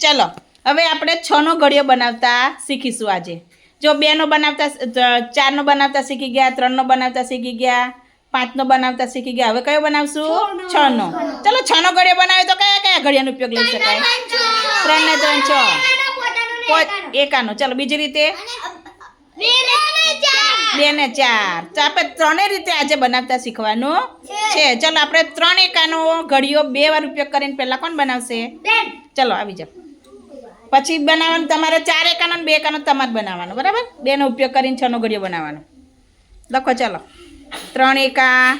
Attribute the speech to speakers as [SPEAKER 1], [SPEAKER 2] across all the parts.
[SPEAKER 1] ચલો હવે આપણે છનો ઘડિયો બનાવતા શીખીશું આજે. જો બેનો બનાવતા ચારનો બનાવતા શીખી ગયા ત્રણનો બનાવતા શીખી ગયા પાંચનો બનાવતા શીખી ગયા. હવે કયો બનાવશું? છનો. ચલો છનો ઘડિયો બનાવે તો કયા કયા ઘડિયાનો ઉપયોગ લઈ શકાય? ત્રણ ને ત્રણ છ. એકાનો. ચલો બીજી રીતે. બે ને ચાર. તો આપણે ત્રણેય રીતે આજે બનાવતા શીખવાનું છે. ચલો આપણે ત્રણ એકાનો ઘડિયો બે વાર ઉપયોગ કરીને પહેલા કોણ બનાવશે? ચલો આવી જાઓ. પછી બનાવવાનું તમારે ચાર એકાનો ને બે એકાનો તમારે બનાવવાનો બરાબર? બેનો ઉપયોગ કરીને છનો ઘડિયો બનાવવાનો. લખો ચાલો. ત્રણ એકા.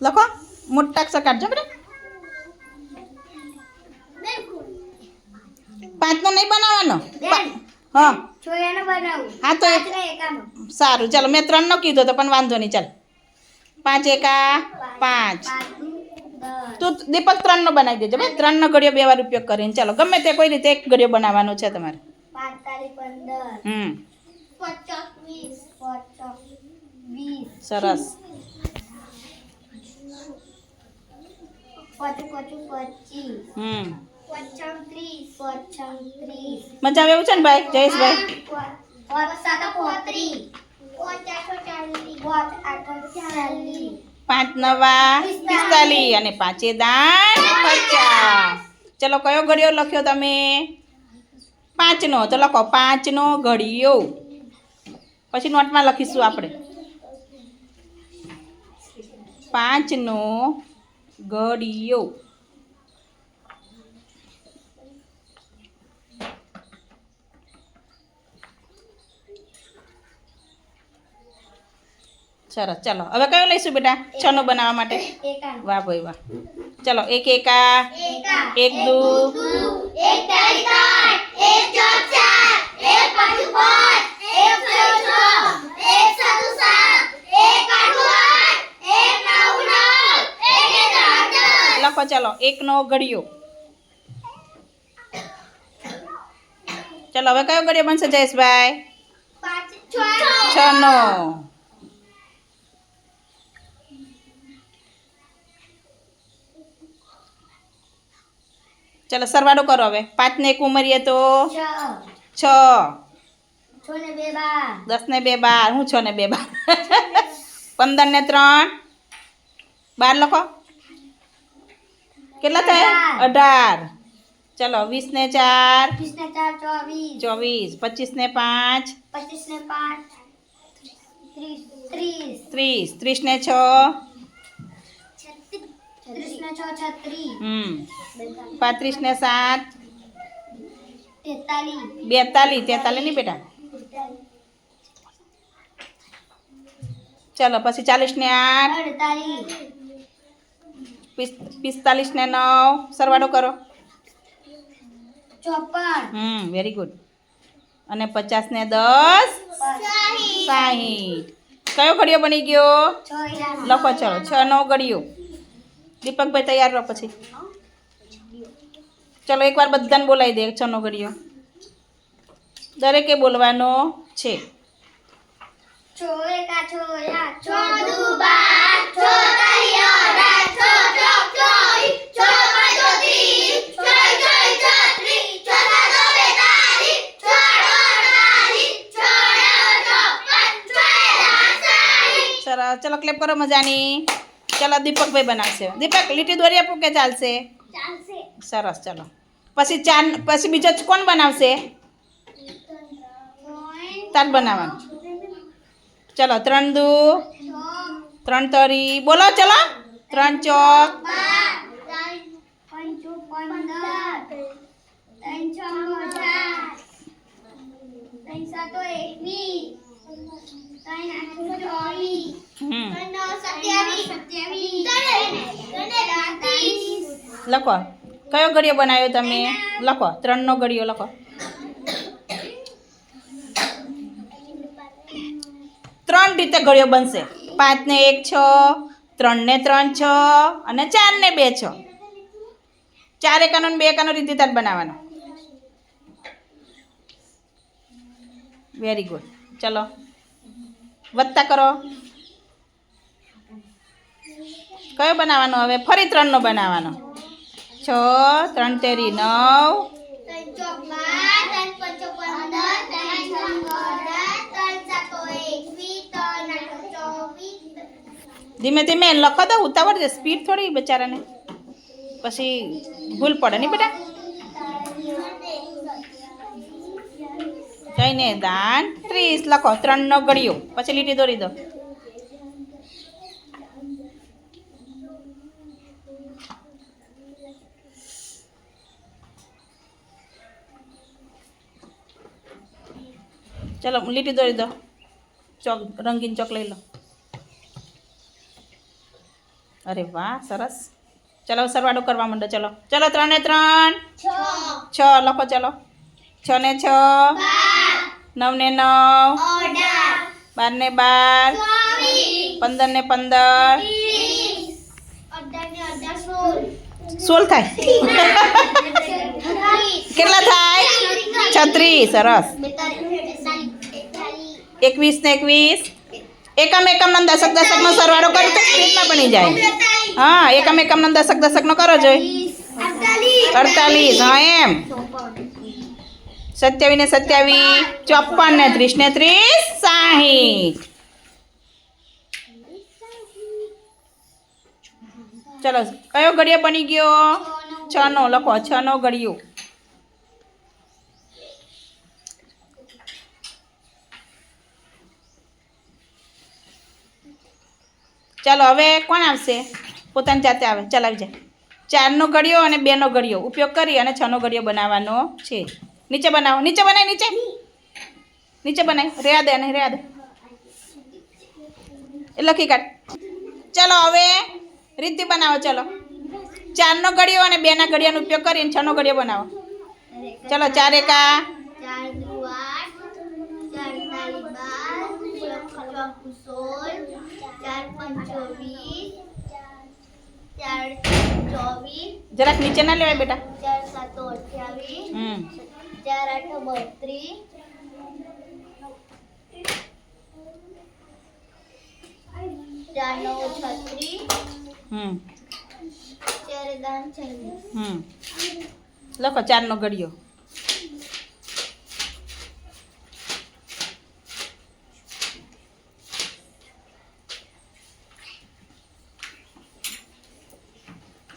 [SPEAKER 1] લખો. મોટા અક્ષર કાઢજો બરાબર? પાંચનો નહીં બનાવવાનો? હા. હા તો સારું ચાલો. મેં ત્રણનો કીધો તો પણ વાંધો નહીં ચાલ. પાંચ એકા પાંચ. તું દીપક ત્રણનો બનાવી દેજો ભાઈ ત્રણનો ઘડિયો બે વાર ઉપયોગ કરીને. ચાલો ગમે તે કોઈ રીતે એક ઘડિયો બનાવવાનો છે તમારે. હમ. સરસ. હમ. મજા આવે એવું છે ને ભાઈ? જયેશભાઈ પાંચ નવા પિસ્તાલીસ. અને પાંચે દાન પચાસ. ચલો કયો ઘડિયો લખ્યો તમે? પાંચનો. તો લખો પાંચનો ઘડિયો. પછી નોટમાં લખીશું આપણે. પાંચનો ઘડિયો. સરસ. ચલો હવે કયો લઈશું બેટા? છનો બનાવવા માટે. વાહ ભાઈ વાહ. ચલો એક એકા. એક. દુ. લખો ચલો એકનો ઘડિયો. ચલો હવે કયો ઘડિયો બનશે જયેશભાઈ? છનો. ચલો સરવાળો કરો હવે. પાંચને એક ઉમરીએ તો છ. દસ ને બે બાર. હું છ ને બે બાર? પંદર ને ત્રણ. બાર લખો. કેટલા થાય? અઢાર. ચલો વીસ ને ચાર ચોવીસ. પચીસ ને પાંચ.
[SPEAKER 2] પચીસ ને પાંચ. ત્રીસ. ત્રીસ.
[SPEAKER 1] ત્રીસ. ને છ
[SPEAKER 2] ત્રીસ ને છ છત્રીસ
[SPEAKER 1] હમ પાંત્રીસ ને સાત. બેતાલીસ. તેતાલીસ નહીં બેટા? ચલો પછી ચાલીસ ને આઠ પિસ્તાલીસ ને નવ. સરવાળો કરો. હમ વેરી ગુડ અને પચાસ ને દસ. સાહીઠ. કયો ઘડિયો બની ગયો? લખો ચલો. છ નવ ઘડિયો. દીપકભાઈ તૈયાર રહો પછી. ચલો એકવાર બધાને બોલાવી દે છનો ઘડીઓ. દરેકે બોલવાનો છે.
[SPEAKER 2] છો એકા છો યા છો દુ બાર છો તૈયો રા છો ચોક ચોઈ છો પાંચો ત્રીસ છો ચોઈ છત્રીસ છો સાતો બેતાલીસ છો આઠો અડતાલીસ છો નેવું ચોપન છો એકાવન સાઠ
[SPEAKER 1] સરસ ચલો ક્લેપ કરો મજાની. ચલો દીપકભાઈ બનાવશે દીપક લીટી દોરી આપું કે ચાલશે
[SPEAKER 2] ચાલશે
[SPEAKER 1] સરસ ચલો પછી ચાર પછી બીજો કોણ બનાવશે તાર બનાવવાનું ચલો ત્રણ દુ ત્રણ તરી બોલો ચલો ત્રણ ચોક
[SPEAKER 2] પંચો પંદર ત્રણ છ ચાર ત્રણ સાતો એકવીસ ત્રણ આઠો ચોવીસ
[SPEAKER 1] હમ
[SPEAKER 2] ત્રણ નવ સત્યાવીસ સત્યાવીસ
[SPEAKER 1] લખો. કયો ઘડિયો બનાવ્યો તમે? લખો. ત્રણનો ઘડિયો લખો. ત્રણ રીતે ઘડિયો બનશે. પાંચને એક છ, ત્રણને ત્રણ છ અને ચારને બે છ. ચાર એકાનો બે એકાનો રીતે તાર બનાવવાનો. વેરી ગુડ ચલો. વત્તા કરો. કયો બનાવવાનો હવે? ફરી ત્રણનો બનાવવાનો. છ, ત્રણ તેરી નવ. ધીમે ધીમે લખો તો ઉતાવળ છે. સ્પીડ થોડી બચારાને. પછી ભૂલ પડે નહીં બેટા? જઈને દાન ત્રીસ લખો. ત્રણનો ગળ્યો. પછી લીટી દોરી દો. ચલો લીટી દોરી દો ચોક રંગીન ચોક લઈ લો અરે વાહ સરસ. ચલો સરવાળો કરવા માંડો ચલો. ચલો ત્રણ ને ત્રણ.
[SPEAKER 2] છ.
[SPEAKER 1] લખો ચલો. છ ને છ. નવ ને નવ. બાર ને બાર. પંદર ને પંદર.
[SPEAKER 2] સોળ.
[SPEAKER 1] થાય. કેટલા થાય? છત્રીસ. સરસ. એકવીસ ને એકવીસ. એકમ એકમ નો દશક દશકનો સરવાળો કરો તો કેટલા બની જાય? હા, એકમ એકમ નો દશક દશકનો કરો જોઈ. અડતાલીસ, હા, એમ. સત્યાવીસ ને સત્યાવીસ ચોપન ને ત્રીસ ને ત્રીસ, સાહીઠ. ચલો, કયો ઘડિયો બની ગયો? છ નો લખો છ નો ઘડિયો. ચાલો, હવે કોણ આવશે? પોતાની જાતે આવે. ચાલ, આવી જાય ચારનો ઘડિયો અને બેનો ઘડિયો ઉપયોગ કરી અને છનો ઘડિયો બનાવવાનો છે. નીચે બનાવો. નીચે બનાવી નીચે. નીચે બનાવી રહ્યા દે અને રહ્યા દે. એ લખી કાઢ. ચલો, હવે રીતિ બનાવો, ચાલો. ચારનો ઘડિયો અને બેના ઘડિયાનો ઉપયોગ કરીને છનો ઘડિયો બનાવો. ચાલો, ચાર એકા
[SPEAKER 2] ચાર દુ આઠ ચાર તારી બાર સોળ ચાર પાંચ ચોવીસ ચાર ચોવીસ
[SPEAKER 1] જરાક નીચે ના લેવાય બેટા.
[SPEAKER 2] ચાર સાતો અઠ્યાવીસ
[SPEAKER 1] હમ.
[SPEAKER 2] ચાર આઠ બત્રીસ ચાર નવ છત્રીસ
[SPEAKER 1] હમ.
[SPEAKER 2] ચાર દાન છવ્વીસ
[SPEAKER 1] હમ. લખો ચારનો ઘડિયો.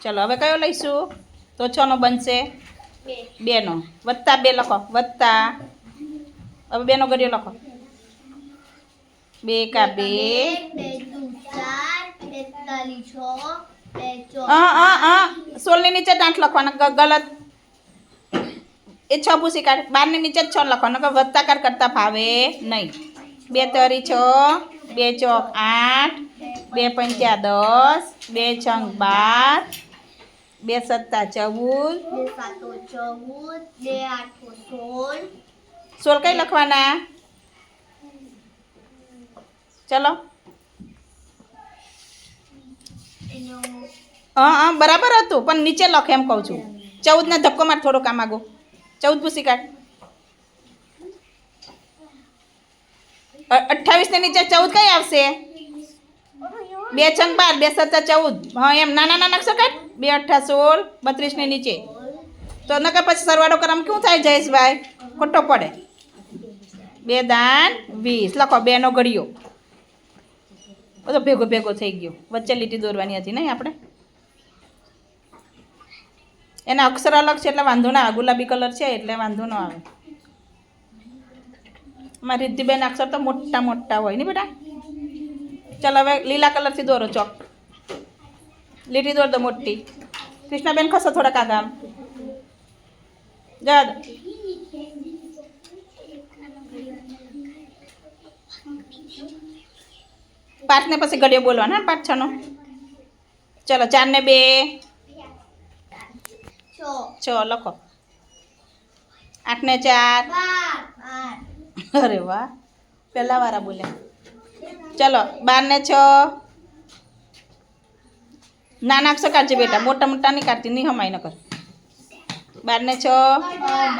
[SPEAKER 1] ચલો હવે કયો લઈશું? તો છનો બનશે?
[SPEAKER 2] બે.
[SPEAKER 1] બેનો. વત્તા બે લખો. વત્તા. હવે બેનો ઘડિયો લખો. બે કા બે? સોળની નીચે જ આઠ લખવાના ગલત. એ છ ભૂસી કાઢ. બારની નીચે જ છ લખવાના કે વત્તાકાર કરતા ફાવે નહીં. બે તરી છ બે ચોક આઠ બે પંચા દસ બે છંગ બાર બે સત્તા ચૌદ.
[SPEAKER 2] બે સાતો ચૌદ બે આઠો સોળ.
[SPEAKER 1] સોળ કઈ લખવાના? ચલો. હા હા બરાબર હતું પણ નીચે લખ એમ કહું છું. ચૌદને ધક્કો માર થોડો કામ આગો ચૌદ ભૂસી કાઢ. અઠ્ઠાવીસ ને નીચે ચૌદ કઈ આવશે? બે છંગ બાર બે સત્તા ચૌદ. હા એમ નાના નાના અક્ષર કાઢ. બે અઠ્ઠા સોળ, બત્રીસની નીચે. તો નકર પછી સરવાળો કરમ કેવું થાય જયેશભાઈ? ખોટો પડે. બે દાન વીસ. લખો, બેનો ઘડિયો. બધો ભેગો ભેગો થઈ ગયો. વચ્ચે લીટી દોરવાની હતી નહીં આપણે? એના અક્ષર અલગ છે એટલે વાંધો ના આવે. ગુલાબી કલર છે એટલે વાંધો ન આવે. મારી રિદ્ધિબેન અક્ષર તો મોટા મોટા હોય. ને બેટા? ચાલ હવે લીલા કલરથી દોરો ચોક લીટી દોર દો મોટી. કૃષ્ણાબેન ખસો થોડાક આગળ આમ જવા દો પાઠને પછી ઘડિયો બોલવાના પાંચ છનો? ચલો ચાર ને બે.
[SPEAKER 2] છ,
[SPEAKER 1] લખો. આઠ ને ચાર. અરે વાહ, પહેલા વાળા બોલ્યા. ચલો બાર ને છ. નાના કાઢજે બેટા, મોટા મોટા નહીં કાઢતી નહીં હમાય ન કર બાર ને છ,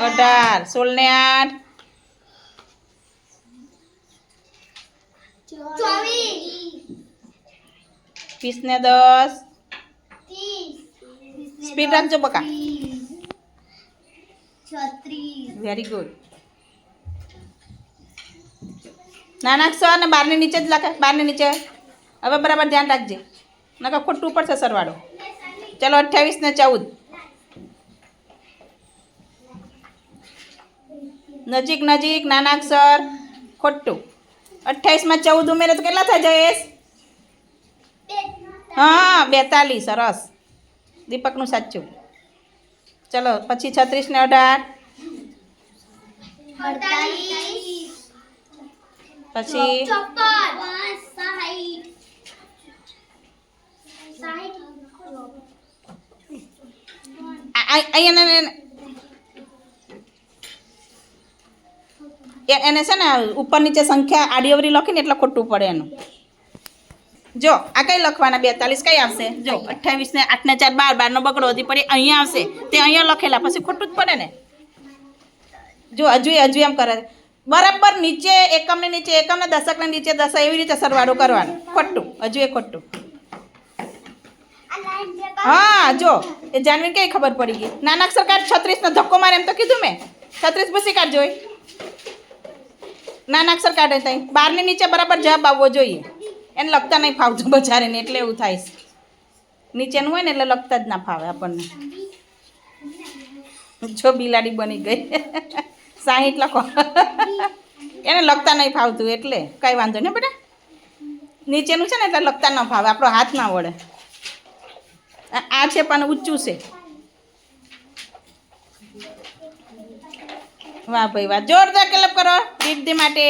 [SPEAKER 1] અઢાર, સોળ ને આઠ. વીસ ને દસ. સ્પીડ રાખજો બકા. વેરી ગુડ નાના અક્ષર અને બારની નીચે જ લખે, બારની નીચે. હવે બરાબર ધ્યાન રાખજે. નકર ખોટું પડશે સરવાળો. ચલો અઠ્યાવીસ ને ચૌદ. નજીક નજીક નાના અક્ષર ખોટું. અઠ્યાવીસમાં ચૌદ ઉમેરે તો કેટલા થાય જયેશ? હા બેતાલીસ સરસ. દીપકનું સાચું. ચલો પછી છત્રીસ ને અઢાર. પછી એને છે ને ઉપર નીચે સંખ્યા આડી અવરી લખીને એટલે ખોટું પડે એનું જો, આ કઈ લખવાના બેતાલીસ કઈ આવશે જો અઠ્યાવીસ ને આઠ ને ચાર બાર બારનો બગડો વધી પડે અહીંયા આવશે તે અહીંયા લખેલા પછી ખોટું જ પડે ને. જો, હજુ હજુ એમ કરે બરાબર નીચે એકમને નીચે એકમને દશકને નીચે દશક એવી રીતે સરવાળો કરવાનો. ખોટું. હજુ એ ખોટું. હા, જો, એ જાનવીને કઈ ખબર પડી ગઈ? નાના અક્ષરકાર છત્રીસનો ધક્કો મારે એમ તો કીધું મેં. છત્રીસ પછી કાઢ જોઈ. નાના અક્ષર કાઢે ત્યાં બારની નીચે બરાબર જવાબ આવવો જોઈએ. એને લખતા નહીં ફાવતું બચારેને એટલે એવું થાય નીચેનું હોય ને એટલે લખતા જ ના ફાવે આપણને. જો બિલાડી બની ગઈ. સાહીઠ લખો. એને લખતા નહીં ફાવતું એટલે. કઈ વાંધો નહીં બેટા. નીચેનું છે ને એટલે લખતા ન ફાવે. આપણો હાથ ના વળે. આ છે પણ ઊંચું છે. વાહ ભાઈ વાહ. જોરદાર ક્લબ કરો દીદી માટે.